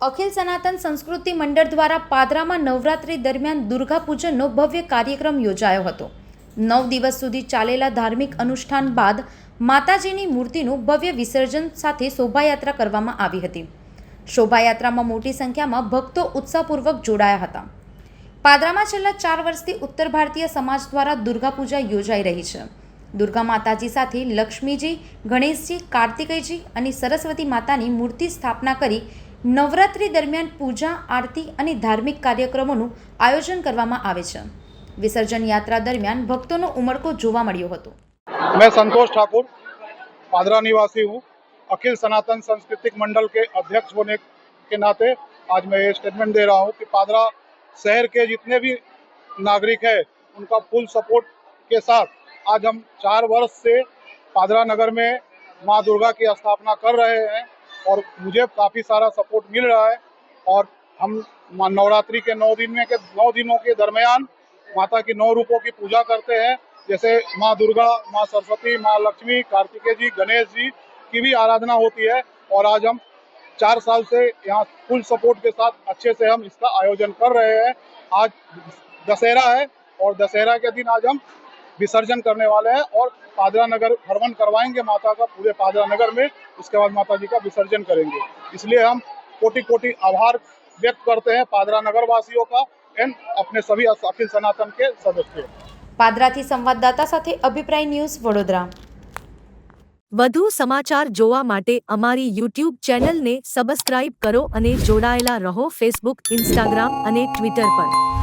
અખિલ સનાતન સંસ્કૃતિ મંડળ દ્વારા પાદરામાં નવરાત્રી દરમિયાન દુર્ગા પૂજનનો ભવ્ય કાર્યક્રમ યોજાયો હતો. નવ દિવસ સુધી ચાલેલા ધાર્મિક અનુષ્ઠાન બાદ માતાજીની મૂર્તિનું ભવ્ય વિસર્જન સાથે શોભાયાત્રા કરવામાં આવી હતી. શોભાયાત્રામાં મોટી સંખ્યામાં ભક્તો ઉત્સાહપૂર્વક જોડાયા હતા. પાદરામાં છેલ્લા ચાર વર્ષથી ઉત્તર ભારતીય સમાજ દ્વારા દુર્ગા પૂજા યોજાઈ રહી છે. દુર્ગા માતાજી સાથે લક્ષ્મીજી, ગણેશજી, કાર્તિકેયજી અને સરસ્વતી માતાની મૂર્તિ સ્થાપના કરી નવરાત્રી દરમિયાન પૂજા આરતી અને ધાર્મિક કાર્યક્રમોનું આયોજન કરવામાં આવે છે વિસર્જન યાત્રા દરમિયાન ભક્તોનો ઉમળકો જોવા મળ્યો હતો मैं संतोष ठाकुर पादरा निवासी हूँ अखिल सनातन सांस्कृतिक मंडल के अध्यक्ष होने के नाते आज मैं ये स्टेटमेंट दे रहा हूँ कि पादरा शहर के जितने भी नागरिक हैं उनका फुल सपोर्ट के साथ आज हम चार वर्ष से पादरा नगर में माँ दुर्गा की स्थापना कर रहे हैं और मुझे काफ़ी सारा सपोर्ट मिल रहा है और हम नवरात्रि के नौ दिन में के नौ दिनों के दरमियान माता की नौ रूपों की पूजा करते हैं। जैसे माँ दुर्गा, माँ सरस्वती, माँ लक्ष्मी, कार्तिकेय जी, गणेश जी की भी आराधना होती है और आज हम चार साल से यहाँ फुल सपोर्ट के साथ अच्छे से हम इसका आयोजन कर रहे हैं। आज दशहरा है और दशहरा के दिन आज हम विसर्जन करने वाले हैं और पादरा नगर भ्रमण करवाएंगे माता का पूरे पादरा नगर में उसके बाद माता जी का विसर्जन करेंगे इसलिए हम कोटि कोटि आभार व्यक्त करते हैं पादरा नगर वासियों का एंड अपने सभी अखिल सनातन के सदस्यों પાદરાથી સંવાદદાતા સાથે અભિપ્રાય ન્યૂઝ વડોદરા વધુ સમાચાર જોવા માટે અમારી યુટ્યુબ ચેનલને સબસ્ક્રાઇબ કરો અને જોડાયેલા રહો ફેસબુક ઇન્સ્ટાગ્રામ અને ટ્વિટર પર